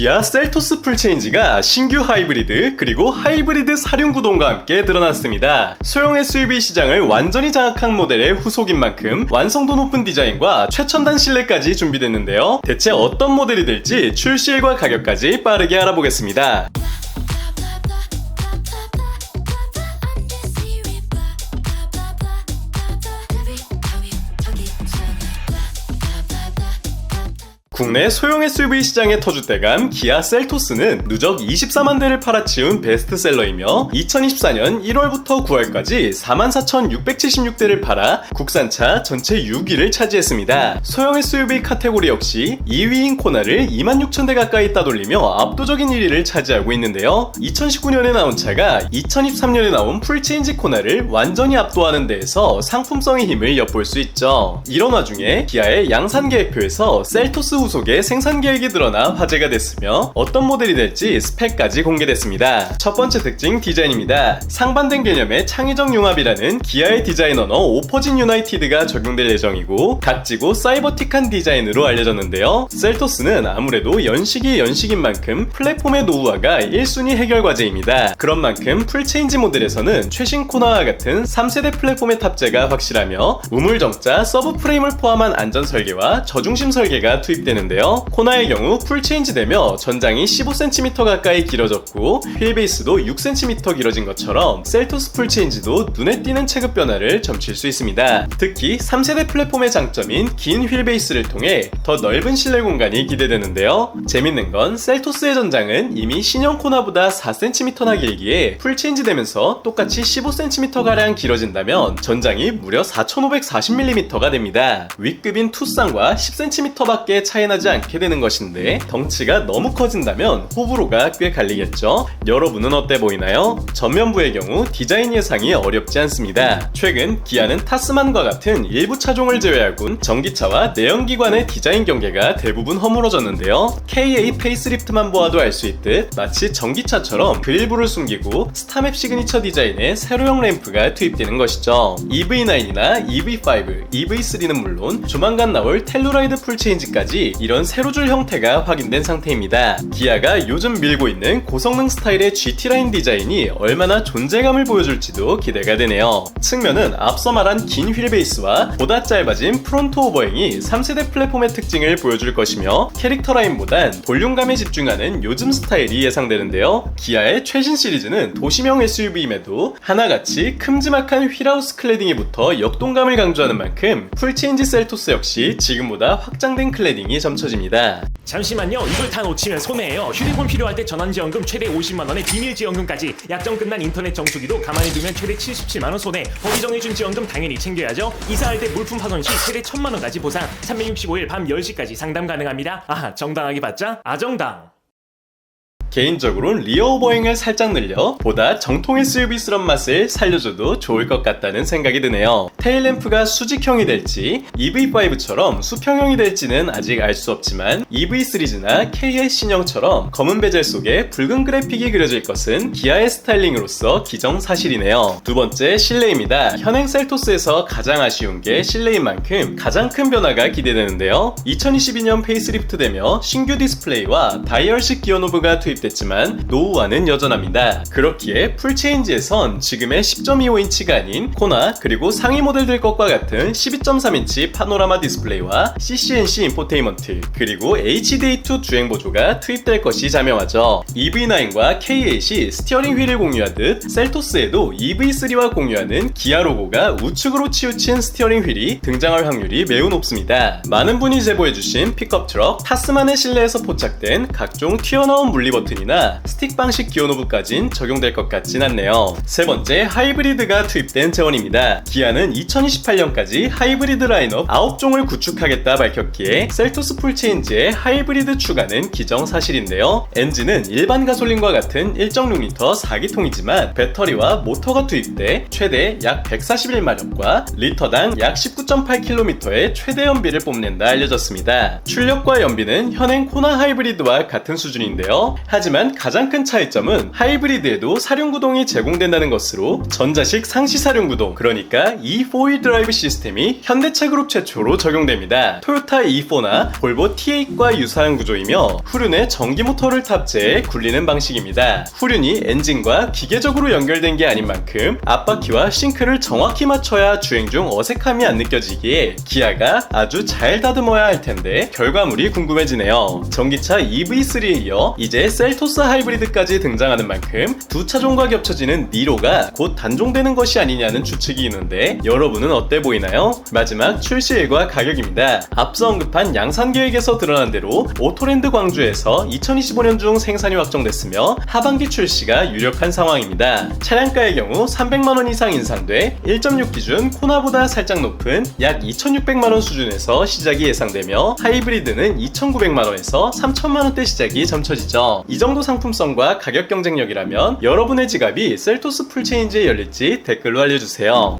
기아 셀토스 풀체인지가 신규 하이브리드 그리고 하이브리드 사륜 구동과 함께 드러났습니다. 소형 SUV 시장을 완전히 장악한 모델의 후속인 만큼 완성도 높은 디자인과 최첨단 실내까지 준비됐는데요. 대체 어떤 모델이 될지 출시일과 가격까지 빠르게 알아보겠습니다. 국내 소형 SUV 시장의 터줏대감 기아 셀토스는 누적 24만 대를 팔아치운 베스트셀러이며 2024년 1월부터 9월까지 44,676대를 팔아 국산차 전체 6위를 차지했습니다. 소형 SUV 카테고리 역시 2위인 코나를 26,000대 가까이 따돌리며 압도적인 1위를 차지하고 있는데요. 2019년에 나온 차가 2023년에 나온 풀체인지 코나를 완전히 압도하는 데에서 상품성의 힘을 엿볼 수 있죠. 이런 와중에 기아의 양산 계획표에서 셀토스 후속의 생산 계획이 드러나 화제가 됐으며 어떤 모델이 될지 스펙까지 공개됐습니다. 첫 번째 특징 디자인입니다. 상반된 개념의 창의적 융합이라는 기아의 디자인 언어 오퍼진 유나이티드가 적용될 예정이고 각지고 사이버틱한 디자인으로 알려졌는데요. 셀토스는 아무래도 연식이 연식인 만큼 플랫폼의 노후화가 1순위 해결 과제입니다. 그런 만큼 풀체인지 모델에서는 최신 코나와 같은 3세대 플랫폼의 탑재가 확실하며 우물 정자 서브 프레임을 포함한 안전 설계와 저중심 설계가 투입되는 데요. 코나의 경우 풀 체인지 되며 전장이 15cm 가까이 길어졌고 휠 베이스도 6cm 길어진 것처럼 셀토스 풀 체인지도 눈에 띄는 체급 변화를 점칠 수 있습니다. 특히 3세대 플랫폼의 장점인 긴 휠 베이스를 통해 더 넓은 실내 공간이 기대되는데요. 재밌는 건 셀토스의 전장은 이미 신형 코나보다 4cm나 길기에 풀 체인지 되면서 똑같이 15cm가량 길어진다면 전장이 무려 4540mm가 됩니다. 윗급인 투싼과 10cm밖에 차이 나지 않게 되는 것인데 덩치가 너무 커진다면 호불호가 꽤 갈리겠죠? 여러분은 어때 보이나요? 전면부의 경우 디자인 예상이 어렵지 않습니다. 최근 기아는 타스만과 같은 일부 차종을 제외하곤 전기차와 내연기관의 디자인 경계가 대부분 허물어졌는데요. KA 페이스리프트만 보아도 알 수 있듯 마치 전기차처럼 그릴부를 숨기고 스타맵 시그니처 디자인의 세로형 램프가 투입되는 것이죠. EV9이나 EV5, EV3는 물론 조만간 나올 텔루라이드 풀체인지까지 이런 세로줄 형태가 확인된 상태입니다. 기아가 요즘 밀고 있는 고성능 스타일의 GT 라인 디자인이 얼마나 존재감을 보여줄지도 기대가 되네요. 측면은 앞서 말한 긴 휠 베이스와 보다 짧아진 프론트 오버행이 3세대 플랫폼의 특징을 보여줄 것이며 캐릭터 라인보단 볼륨감에 집중하는 요즘 스타일이 예상되는데요. 기아의 최신 시리즈는 도시명 SUV임에도 하나같이 큼지막한 휠하우스 클래딩이 붙어 역동감을 강조하는 만큼 풀체인지 셀토스 역시 지금보다 확장된 클래딩이 점쳐집니다. 잠시만요. 이걸 다 놓치면 손해예요. 휴대폰 필요할 때 전환지원금 최대 50만 원에 비밀지원금까지 약정 끝난 인터넷 정수기도 가만히 두면 최대 77만 원 손해. 법이 정해준 지원금 당연히 챙겨야죠. 이사할 때 물품 파손 시 최대 1000만 원까지 보상. 365일 밤 10시까지 상담 가능합니다. 아, 정당하게 받자. 아정당. 개인적으로는 리어 오버행을 살짝 늘려 보다 정통 SUV스러운 맛을 살려줘도 좋을 것 같다는 생각이 드네요. 테일램프가 수직형이 될지 EV5처럼 수평형이 될지는 아직 알 수 없지만 EV 시리즈나 KS 신형처럼 검은 베젤 속에 붉은 그래픽이 그려질 것은 기아의 스타일링으로서 기정사실이네요. 두 번째 실내입니다. 현행 셀토스에서 가장 아쉬운 게 실내인 만큼 가장 큰 변화가 기대되는데요. 2022년 페이스리프트 되며 신규 디스플레이와 다이얼식 기어 노브가 투입 됐지만 노후화는 여전합니다. 그렇기에 풀체인지에선 지금의 10.25인치가 아닌 코나 그리고 상위 모델들 것과 같은 12.3인치 파노라마 디스플레이와 CCNC 인포테인먼트 그리고 HDA2 주행 보조가 투입될 것이 자명하죠. EV9과 K8이 스티어링 휠을 공유하듯 셀토스에도 EV3와 공유하는 기아 로고가 우측으로 치우친 스티어링 휠이 등장할 확률이 매우 높습니다. 많은 분이 제보해주신 픽업 트럭 타스만의 실내에서 포착된 각종 튀어나온 물리 버튼이나 스틱 방식 기어 노브까진 적용될 것 같진 않네요. 세 번째 하이브리드가 투입된 재원입니다. 기아는 2028년까지 하이브리드 라인업 9종을 구축하겠다 밝혔기에 셀토스 풀체인지의 하이브리드 추가는 기정사실인데요. 엔진은 일반 가솔린과 같은 1.6L 4기통이지만 배터리와 모터가 투입돼 최대 약 141마력과 리터당 약 19.8km의 최대 연비를 뽐낸다 알려졌습니다. 출력과 연비는 현행 코나 하이브리드와 같은 수준인데요. 하지만 가장 큰 차이점은 하이브리드에도 사륜구동이 제공된다는 것으로 전자식 상시 사륜구동 그러니까 E 4위 드라이브 시스템이 현대차 그룹 최초로 적용됩니다. 토요타 E4나 볼보 T8과 유사한 구조이며 후륜에 전기 모터를 탑재해 굴리는 방식입니다. 후륜이 엔진과 기계적으로 연결된 게 아닌 만큼 앞바퀴와 싱크를 정확히 맞춰야 주행 중 어색함이 안 느껴지기에 기아가 아주 잘 다듬어야 할 텐데 결과물이 궁금해지네요. 전기차 EV3에 이어 이제 셀토스 하이브리드까지 등장하는 만큼 두 차종과 겹쳐지는 니로가 곧 단종되는 것이 아니냐는 추측이 있는데 여러분은 어때 보이나요? 마지막 출시일과 가격입니다. 앞서 언급한 양산 계획에서 드러난 대로 오토랜드 광주에서 2025년 중 생산이 확정됐으며 하반기 출시가 유력한 상황입니다. 차량가의 경우 300만원 이상 인상돼 1.6 기준 코나보다 살짝 높은 약 2,600만원 수준에서 시작이 예상되며 하이브리드는 2,900만원에서 3,000만원대 시작이 점쳐지죠. 이 정도 상품성과 가격 경쟁력이라면 여러분의 지갑이 셀토스 풀체인지에 열릴지 댓글로 알려주세요.